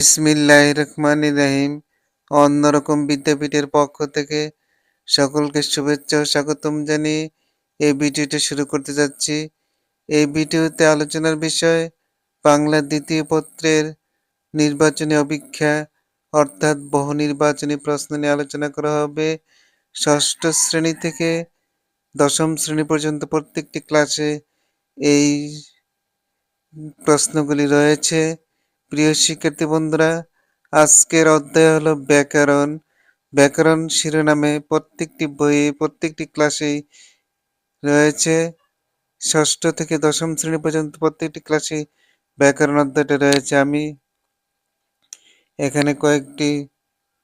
বিসমিল্লাহ রহমান রাহিম। অন্যরকম বিদ্যাপীঠের পক্ষ থেকে সকলকে শুভেচ্ছা ও স্বাগতম জানিয়ে এই ভিডিওটা শুরু করতে যাচ্ছি। এই ভিডিওতে আলোচনার বিষয় বাংলা দ্বিতীয় পত্রের নির্বাচনী অভিক্ষা অর্থাৎ বহু নির্বাচনী প্রশ্ন নিয়ে আলোচনা করা হবে। ষষ্ঠ শ্রেণি থেকে দশম শ্রেণি পর্যন্ত প্রত্যেকটি ক্লাসে এই প্রশ্নগুলি রয়েছে। প্রিয় শিক্ষার্থী বন্ধুরা, আজকের অধ্যায় হলো ব্যাকরণ। ব্যাকরণ শিরোনামে প্রত্যেকটি বইয়ে প্রত্যেকটি ক্লাসেই রয়েছে ষষ্ঠ থেকে দশম শ্রেণি পর্যন্ত প্রত্যেকটি ক্লাসে ব্যাকরণ অধ্যায়টা রয়েছে। আমি এখানে কয়েকটি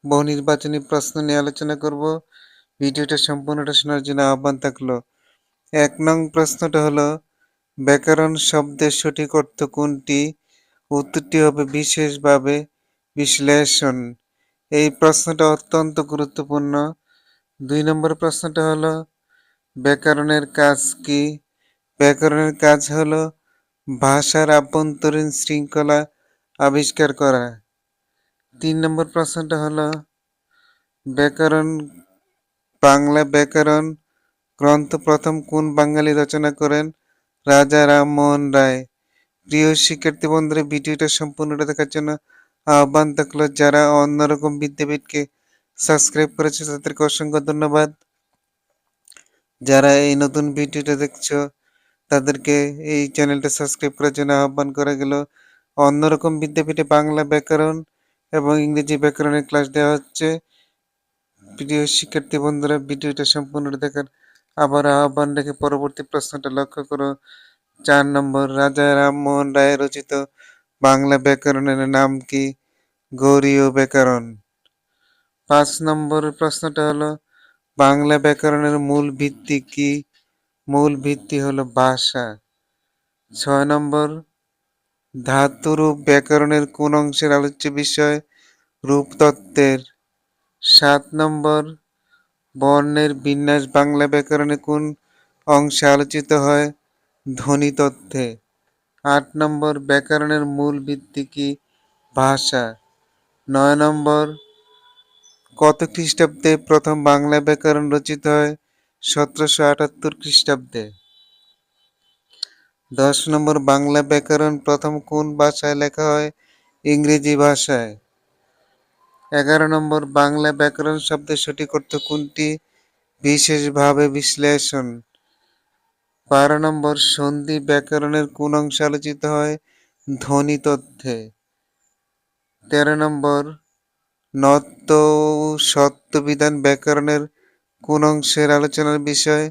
বহু নির্বাচনী প্রশ্ন নিয়ে আলোচনা করব। ভিডিওটা সম্পূর্ণটা শোনার জন্য আহ্বান থাকল। এক নং প্রশ্নটা হলো, ব্যাকরণ শব্দের সঠিক অর্থ কোনটি? উত্তরটি হবে বিশেষভাবে বিশ্লেষণ। এই প্রশ্নটা অত্যন্ত গুরুত্বপূর্ণ। দুই নম্বর প্রশ্নটা হলো, ব্যাকরণের কাজ কি? ব্যাকরণের কাজ হলো ভাষার আভ্যন্তরীণ শৃঙ্খলা আবিষ্কার করা। তিন নম্বর প্রশ্নটা হলো, ব্যাকরণ, বাংলা ব্যাকরণ গ্রন্থ প্রথম কোন বাঙালি রচনা করেন? রাজা রামমোহন রায়। প্রিয় শিক্ষার্থী বন্ধুরা, ভিডিওটা সম্পূর্ণটা দেখার জন্য আহ্বান থাকল যারা অন্যরকম বিদ্যাপীঠকে সাবস্ক্রাইব করেছে, তাদেরকে অসংখ্য ধন্যবাদ। যারা এই নতুন ভিডিওটা দেখছ, তাদেরকে এই চ্যানেলটা সাবস্ক্রাইব করার জন্য আহ্বান করা গেল। অন্যরকম বিদ্যাপীঠে বাংলা ব্যাকরণ এবং ইংরেজি ব্যাকরণের ক্লাস দেওয়া হচ্ছে। প্রিয় শিক্ষার্থী বন্ধুরা, ভিডিওটা সম্পূর্ণ দেখার আবার আহ্বান রেখে পরবর্তী প্রশ্নটা লক্ষ্য করো। চার নম্বর, রাজা রামমোহন রায় রচিত বাংলা ব্যাকরণের নাম কি? গৌরীয় ব্যাকরণ। পাঁচ নম্বর প্রশ্নটা হলো, বাংলা ব্যাকরণের মূল ভিত্তি কি? মূল ভিত্তি হলো ভাষা। ছয় নম্বর, ধাতুরূপ ব্যাকরণের কোন অংশের আলোচ্য বিষয় রূপতত্ত্বের? সাত নম্বর, বর্ণের বিন্যাস বাংলা ব্যাকরণে কোন অংশে আলোচিত হয়? ধ্বনি তথ্যে আট নম্বর ব্যাকরণের মূল ভিত্তি কি? ভাষা। নয় নম্বর, কত খ্রিস্টাব্দে প্রথম বাংলা ব্যাকরণ রচিত হয়? সতেরোশো আটাত্তর খ্রিস্টাব্দে। দশ নম্বর, বাংলা ব্যাকরণ প্রথম কোন ভাষায় লেখা হয়? ইংরেজি ভাষায়। এগারো নম্বর, বাংলা ব্যাকরণ শব্দের সঠিক অর্থ কোনটি? বিশেষভাবে বিশ্লেষণ। বারো নম্বর, সন্ধি ব্যাকরণের কোন অংশ আলোচিত হয় ধ্বনি তথ্যে। তেরো নম্বর, নত্য সত্যবিধান ব্যাকরণের কোন অংশের আলোচনার বিষয়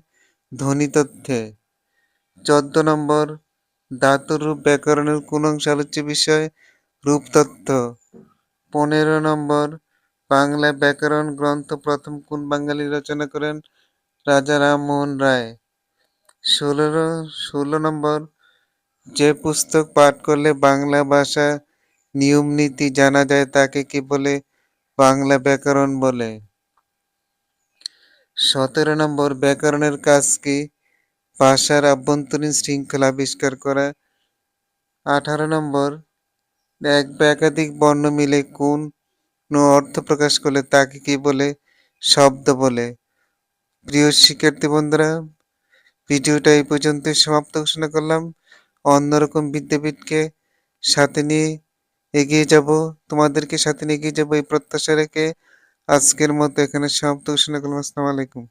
ধ্বনি তথ্যে। চোদ্দ নম্বর ধাতুরূপ ব্যাকরণের কোন অংশ আলোচ্য বিষয় রূপতত্ত্ব পনেরো নম্বর, বাংলা ব্যাকরণ গ্রন্থ প্রথম কোন বাঙালি রচনা করেন? রাজা রামমোহন রায়। ষোলো ষোলো নম্বর। যে পুস্তক পাঠ করলে বাংলা ভাষা নিয়ম নীতি জানা যায় তাকে কি বলে? বাংলা ব্যাকরণ বলে। সতেরো নম্বর, ব্যাকরণের কাজ কি? ভাষার আভ্যন্তরীণ শৃঙ্খলা আবিষ্কার করা। আঠারো নম্বর, এক বা একাধিক বর্ণ মিলে কোন অর্থ প্রকাশ করলে তাকে কি বলে? শব্দ বলে। প্রিয় শিক্ষার্থী বন্ধুরা ভিডিওটা এই পর্যন্ত সমাপ্ত ঘোষণা করলাম। অন্যরকম বিদ্যাপীঠকে সাথে নিয়ে এগিয়ে যাব। তোমাদেরকে সাথে নিয়ে এগিয়ে যাব এই প্রত্যাশা রেখে আজকের মতো এখানে সমাপ্ত ঘোষণা করলাম। আসসালামু আলাইকুম।